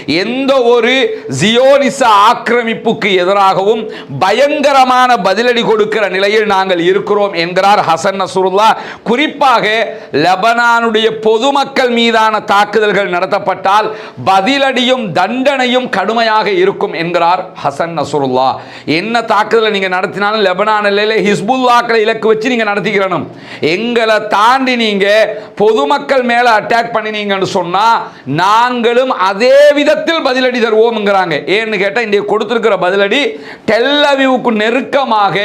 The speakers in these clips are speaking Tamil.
எந்த ஒரு ஜியோனிச ஆக்கிரமிப்புக்கு எதிராகவும் பயங்கரமான பதிலடி கொடுக்கிற நிலையில் நாங்கள் இருக்கிறோம் என்கிறார் ஹசன் நசுருல்லா. குறிப்பாக லெபனானுடைய பொதுமக்கள் மீதான தாக்குதல்கள் நடத்தப்பட்டால் பதிலடியும் தண்டனையும் கடுமையாக இருக்கும் என்கிறார் ஹசன் நசுருல்லா. என்ன தாக்குதலை நீங்க நடத்தினாலும் லெபனான் எல்லையில ஹிஸ்புல்லாக்களை இலக்கு வச்சு நீங்க நடத்திக்கிறணும். எங்களை தாண்டி நீங்க பொதுமக்கள் மேல அட்டாக் பண்ணினீங்கன்னு சொன்னா நாங்களும் அதே விதத்தில் பதிலடி தருவோம்ங்கிறாங்க. ஏன்னு கேட்டால் இன்றைக்கு கொடுத்துருக்கிற பதிலடி டெல்லவிவுக்கு நெருக்கமாக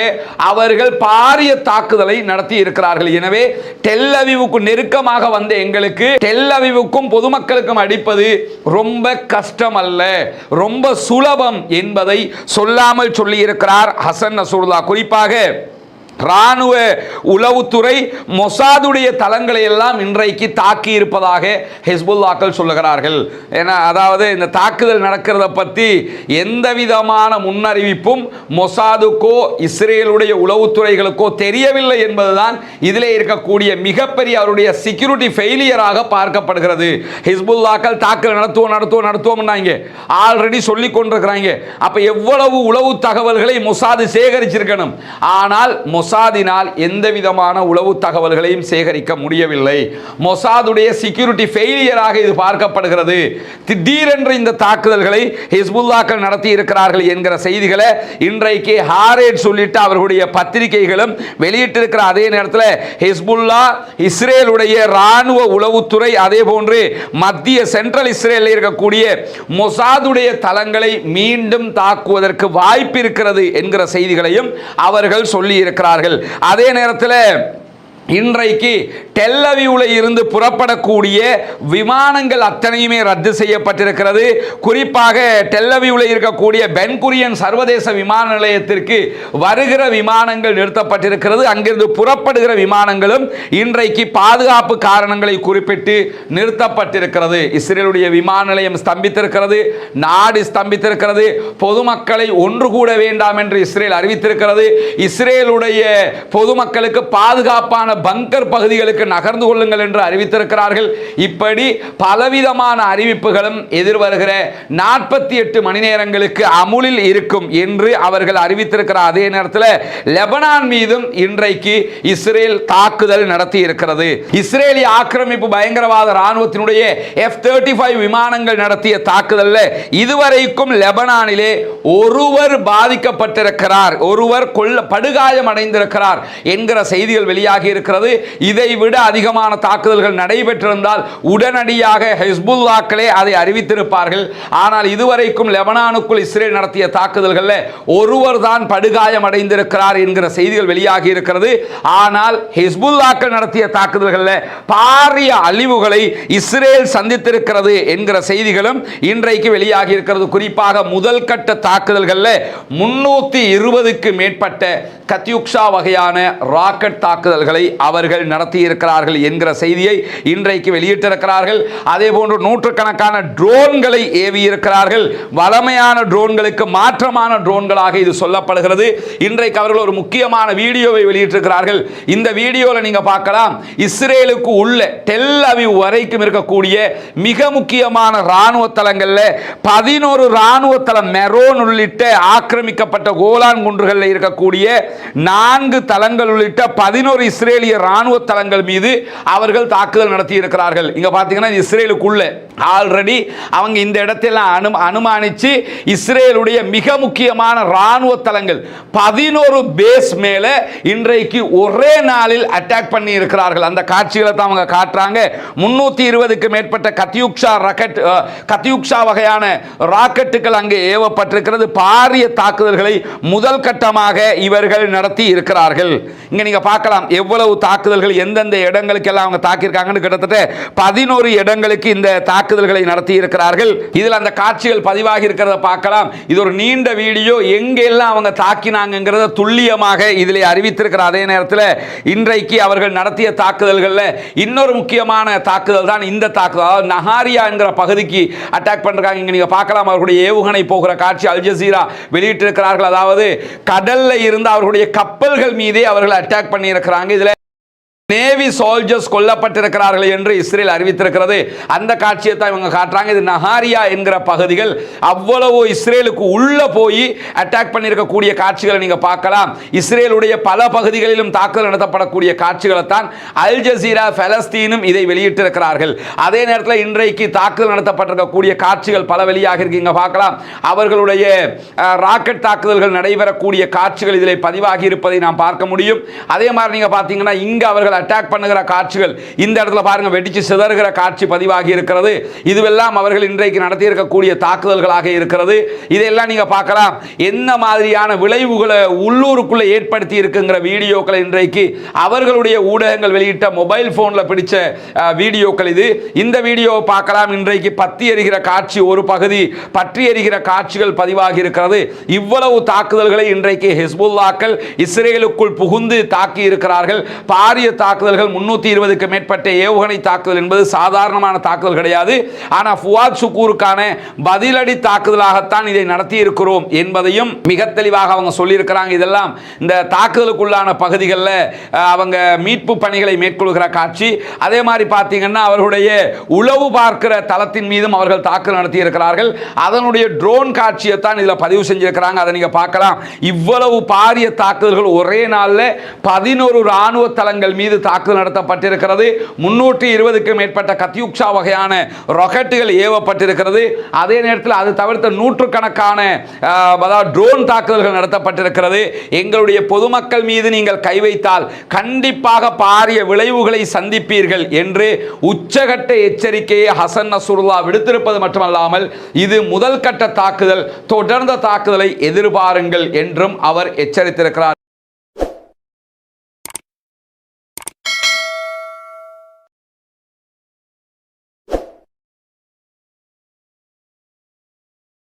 அவர்கள் பாரிய தாக்குதலை நடத்தி இருக்கிறார்கள். எனவே டெல்லவிவுக்கு நெருக்கமாக வந்த எங்களுக்கு டெல்லவிவுக்கும் பொதுமக்களுக்கும் அடிப்பது ரொம்ப கஷ்டம் அல்ல ரொம்ப சுலபம் என்பதை சொல்லாமல் சொல்லி இருக்கிறார் ஹசன் நசூர்லா குறிப்பாக ராணுவ உளவுத்துறை மொசாதுடைய தளங்களை எல்லாம் இன்றைக்கு தாக்கி இருப்பதாக ஹெஸ்புல்லாக்கள் சொல்லுகிறார்கள். ஏன்னா அதாவது இந்த தாக்குதல் நடக்கிறத பற்றி எந்த விதமான முன்னறிவிப்பும் மொசாதுக்கோ இஸ்ரேலுடைய உளவுத்துறைகளுக்கோ தெரியவில்லை என்பதுதான் இதிலே இருக்கக்கூடிய மிகப்பெரிய அவருடைய செக்யூரிட்டி ஃபெயிலியராக பார்க்கப்படுகிறது. ஹிஸ்புல்லாக்கள் தாக்குதல் நடத்துவோம் நடத்துவோம் நடத்துவோம்னாங்க. ஆல்ரெடி சொல்லி கொண்டிருக்கிறாங்க. அப்போ எவ்வளவு உளவு தகவல்களை மொசாது சேகரிச்சிருக்கணும். ஆனால் மொசாதினால் எந்த விதமான உளவு தகவல்களையும் சேகரிக்க முடியவில்லை. மொசாதுடைய செக்யூரிட்டி ஃபெயிலியராக இது பார்க்கப்படுகிறது. திடீரென்று இந்த தாக்குதல்களை ஹிஸ்புல்லாக்கள் நடத்தி இருக்கிறார்கள் என்கிற செய்திகளை இன்றைக்கு ஹாரேட் சொல்லிட்டு அவர்களுடைய பத்திரிகைகளும் வெளியிட்டிருக்கிற அதே நேரத்தில் ஹிஸ்புல்லா இஸ்ரேலுடைய இராணுவ உளவுத்துறை அதே போன்று மத்திய சென்ட்ரல் இஸ்ரேலில் இருக்கக்கூடிய மொசாதுடைய தளங்களை மீண்டும் தாக்குவதற்கு வாய்ப்பு இருக்கிறது என்கிற செய்திகளையும் அவர்கள் சொல்லி இருக்கிறார்கள் அதே நேரத்தில் இன்றைக்கு டெல்லவியூவில் இருந்து புறப்படக்கூடிய விமானங்கள் அத்தனையுமே ரத்து செய்யப்பட்டிருக்கிறது. குறிப்பாக டெல்லவியூவில் இருக்கக்கூடிய பென்குரியன் சர்வதேச விமான நிலையத்திற்கு வருகிற விமானங்கள் நிறுத்தப்பட்டிருக்கிறது. அங்கிருந்து புறப்படுகிற விமானங்களும் இன்றைக்கு பாதுகாப்பு காரணங்களை குறிப்பிட்டு நிறுத்தப்பட்டிருக்கிறது. இஸ்ரேலுடைய விமான நிலையம் ஸ்தம்பித்திருக்கிறது நாடு ஸ்தம்பித்திருக்கிறது பொதுமக்களை ஒன்று கூட வேண்டாம் என்று இஸ்ரேல் அறிவித்திருக்கிறது. இஸ்ரேலுடைய பொதுமக்களுக்கு பாதுகாப்பான பலவிதமான பங்கர் பகுதிகளுக்கு நகர்ந்து கொள்ளுங்கள் என்று அறிவித்திருக்கிறார்கள். இப்படி பலவிதமான அறிவிப்புகளும் எதிர்வருகிற நாற்பத்தி எட்டு மணி நேரங்களுக்கு அமுலில் இருக்கும் என்று அவர்கள் அறிவித்திருக்கிறார். அதே நேரத்தில் லெபனான் மீதும் இன்றைக்கு இஸ்ரேல் தாக்குதல் நடத்தி இருக்கிறது இஸ்ரேலிய ஆக்கிரமிப்பு பயங்கரவாத ராணுவத்தினுடைய எஃப் தேர்ட்டி ஃபைவ் விமானங்கள் நடத்திய தாக்குதலில் இதுவரைக்கும் லெபனானிலே ஒருவர் பாதிக்கப்பட்டிருக்கிறார். ஒருவர் கொல்ல படுகாயம் அடைந்திருக்கிறார் என்கிற செய்திகள் வெளியாகி இருக்கிறது இதை விட அதிகமான தாக்குதல்கள் நடைபெற்றிருந்தால் உடனடியாக ஹெஸ்புல்லாக்களே அதை அறிவித்திருப்பார்கள். ஆனால் இதுவரைக்கும் லெபனானுக்குள் இஸ்ரேல் நடத்திய தாக்குதல்களில் ஒருவர் தான் படுகாயம் அடைந்திருக்கிறார் என்கிற செய்திகள் வெளியாகி இருக்கிறது. ஆனால் ஹெஸ்புல்லாக்கள் நடத்திய தாக்குதல்களில் பாரிய அழிவுகளை இஸ்ரேல் சந்தித்திருக்கிறது என்கிற செய்திகளும் இன்றைக்கு வெளியாகி இருக்கிறது. குறிப்பாக முதல் கட்ட தாக்குதல்களில் முன்னூத்தி இருபதுக்கு மேற்பட்ட கத்யுக்ஷா வகையான ராக்கெட் தாக்குதல்களை அவர்கள் நடத்தியிருக்கிறார்கள் என்கிற செய்தியை இன்றைக்கு வெளியிட்டிருக்கிறார்கள். அதே போன்று நூற்றுக்கணக்கான ட்ரோன்களை ஏவியிருக்கிறார்கள். வளமையான ட்ரோன்களுக்கு மாற்றமான ட்ரோன்களாக இது சொல்லப்படுகிறது. இன்றைக்கு அவர்கள் ஒரு முக்கியமான வீடியோவை வெளியிட்டிருக்கிறார்கள். இந்த வீடியோவில் நீங்கள் பார்க்கலாம். இஸ்ரேலுக்கு உள்ள டெல் அவிவ் வரைக்கும் இருக்கக்கூடிய மிக முக்கியமான ராணுவ தளங்களில் பதினோரு ராணுவ தளம் மெரோன் உள்ளிட்ட ஆக்கிரமிக்கப்பட்ட கோலான் குன்றுகளில் இருக்கக்கூடிய நான்கு தளங்கள் உள்ளிட்ட பதினோரு இஸ்ரேல் இஸ்ரேலிய ராணுவ தளங்கள் மீது அவர்கள் தாக்குதல் நடத்தி இருக்கிறார்கள் இங்க பாத்தீங்கன்னா இஸ்ரேலுக்குள்ள. ஆல்ரெடி அவங்க இந்த இடத்தெல்லாம் அனு அனுமானிச்சு இஸ்ரேலுடைய மிக முக்கியமான ராணுவ தளங்கள் பதினோரு பேஸ் மேல இன்றைக்கு ஒரே நாளில் அட்டாக் பண்ணி இருக்கிறார்கள் அந்த காட்சிகளை தான் அவங்க காட்டுறாங்க. முன்னூத்தி இருபதுக்கு மேற்பட்ட கத்தியுக்ஷா ரக்கெட் கத்தியுக்ஷா வகையான ராக்கெட்டுகள் அங்கே ஏவப்பட்டிருக்கிறது. பாரிய தாக்குதல்களை முதல் கட்டமாக இவர்கள் நடத்தி இருக்கிறார்கள் இங்க நீங்க பார்க்கலாம் எவ்வளவு எவ்வளவு தாக்குதல்கள் எந்தெந்த இடங்களுக்கெல்லாம் அவங்க தாக்கியிருக்காங்கன்னு கிட்டத்தட்ட பதினோரு இடங்களுக்கு இந்த தாக்குதல்களை நடத்தி இருக்கிறார்கள் இதில் அந்த காட்சிகள் பதிவாகி இருக்கிறத பார்க்கலாம். இது ஒரு நீண்ட வீடியோ. எங்கெல்லாம் அவங்க தாக்கினாங்கிறத துல்லியமாக இதில் அறிவித்திருக்கிற அதே நேரத்தில் இன்றைக்கு அவர்கள் நடத்திய தாக்குதல்களில் இன்னொரு முக்கியமான தாக்குதல் தான் இந்த தாக்குதல். அதாவது நஹாரியா என்கிற பகுதிக்கு அட்டாக் பண்ணுறாங்க இங்கே நீங்கள் பார்க்கலாம் அவர்களுடைய ஏவுகணை போகிற காட்சி அல் ஜசீரா வெளியிட்டிருக்கிறார்கள். அதாவது கடலில் இருந்து அவர்களுடைய கப்பல்கள் மீதே அவர்கள் அட்டாக் பண்ணியிருக்கிறாங்க. இதில் நேவி சோல்ஜர்ஸ் கொல்லப்பட்டிருக்கிறார்கள் என்று இஸ்ரேல் அறிவித்திருக்கிறது. அந்த காட்சியை தான் இவங்க காட்டுறாங்க. இது நஹாரியா என்கிற பகுதிகள். அவ்வளவு இஸ்ரேலுக்கு உள்ள போய் அட்டாக் பண்ணியிருக்கக்கூடிய காட்சிகளை நீங்க பார்க்கலாம். இஸ்ரேலுடைய பல பகுதிகளிலும் தாக்குதல் நடத்தப்படக்கூடிய காட்சிகளை தான் அல் ஜசீரா பலஸ்தீனும் இதை வெளியிட்டிருக்கிறார்கள். அதே நேரத்தில் இன்றைக்கு தாக்குதல் நடத்தப்பட்டிருக்கக்கூடிய காட்சிகள் பல வெளியாக இருக்கீங்க பார்க்கலாம். அவர்களுடைய ராக்கெட் தாக்குதல்கள் நடைபெறக்கூடிய காட்சிகள் இதில் பதிவாகி இருப்பதை நாம் பார்க்க முடியும். அதே மாதிரி நீங்க பார்த்தீங்கன்னா இங்கு அவர்கள் அட்டாக் பண்ணுகிற காட்சிகள் இந்த இடத்துல பாருங்க வெடிச்சு சிதறுகிற காட்சி பதிவாகி இருக்கிறது. இதுவெல்லாம் அவர்கள் இன்றைக்கு நடத்தியிருக்கக்கூடிய தாக்குதல்களாக இருக்கிறது. இதையெல்லாம் நீங்க பார்க்கலாம். என்ன மாதிரியான விளைவுகளை உள்ளூருக்குள்ள ஏற்படுத்தி இருக்குங்கிற வீடியோக்களை இன்றைக்கு அவர்களுடைய ஊடகங்கள் வெளியிட்ட மொபைல் போன்ல பிடிச்ச வீடியோக்கள் இது. இந்த வீடியோவை பார்க்கலாம். இன்றைக்கு பத்தி எரிகிற காட்சி ஒரு பகுதி பற்றி எரிகிற காட்சிகள் பதிவாகி இருக்கிறது. இவ்வளவு தாக்குதல்களை இன்றைக்கு ஹிஸ்புல்லாக்கள் இஸ்ரேலுக்குள் புகுந்து தாக்கி இருக்கிறார்கள் பாரிய தாக்குதல்கள் முன்னூத்தி இருபதுக்கு மேற்பட்ட ஏவுகணை தாக்குதல் என்பது சாதாரணமான தாக்குதல் கிடையாது. ஆனால் ஃபுவாத் சுக்கூருக்கான பதிலடி தாக்குதலாகத்தான் இதை நடத்தி இருக்கிறோம் என்பதையும் மிக தெளிவாக அவங்க சொல்லியிருக்கிறாங்க. இதெல்லாம் இந்த தாக்குதலுக்குள்ளான பகுதிகளில் அவங்க மீட்பு பணிகளை மேற்கொள்கிற காட்சி. அதே மாதிரி பார்த்தீங்கன்னா அவர்களுடைய உளவு பார்க்கிற தளத்தின் மீதும் அவர்கள் தாக்குதல் நடத்தி இருக்கிறார்கள் அதனுடைய ட்ரோன் காட்சியை தான் இதில் பதிவு செஞ்சிருக்கிறாங்க. அதை நீங்கள் பார்க்கலாம். இவ்வளவு பாரிய தாக்குதல்கள் ஒரே நாளில் பதினோரு ராணுவ தளங்கள் மீது மீது தாக்குதல் நடத்தப்பட்டிருக்கிறது. முன்னூற்றி இருபதுக்கும் மேற்பட்ட கத்யூக்ஷா வகையான ராக்கெட்டுகள் ஏவப்பட்டிருக்கிறது. அதே நேரத்தில் அது தவிர்த்த நூற்றுக்கணக்கான அதாவது ட்ரோன் தாக்குதல்கள் நடத்தப்பட்டிருக்கிறது. எங்களுடைய பொதுமக்கள் மீது நீங்கள் கை வைத்தால் கண்டிப்பாக பாரிய விளைவுகளை சந்திப்பீர்கள் என்று உச்சகட்ட எச்சரிக்கையை ஹசன் நசுருல்லா விடுத்திருப்பது மட்டுமல்லாமல் இது முதல் கட்ட தாக்குதல் தொடர்ந்த தாக்குதலை எதிர்பாருங்கள் என்றும் அவர் எச்சரித்திருக்கிறார்.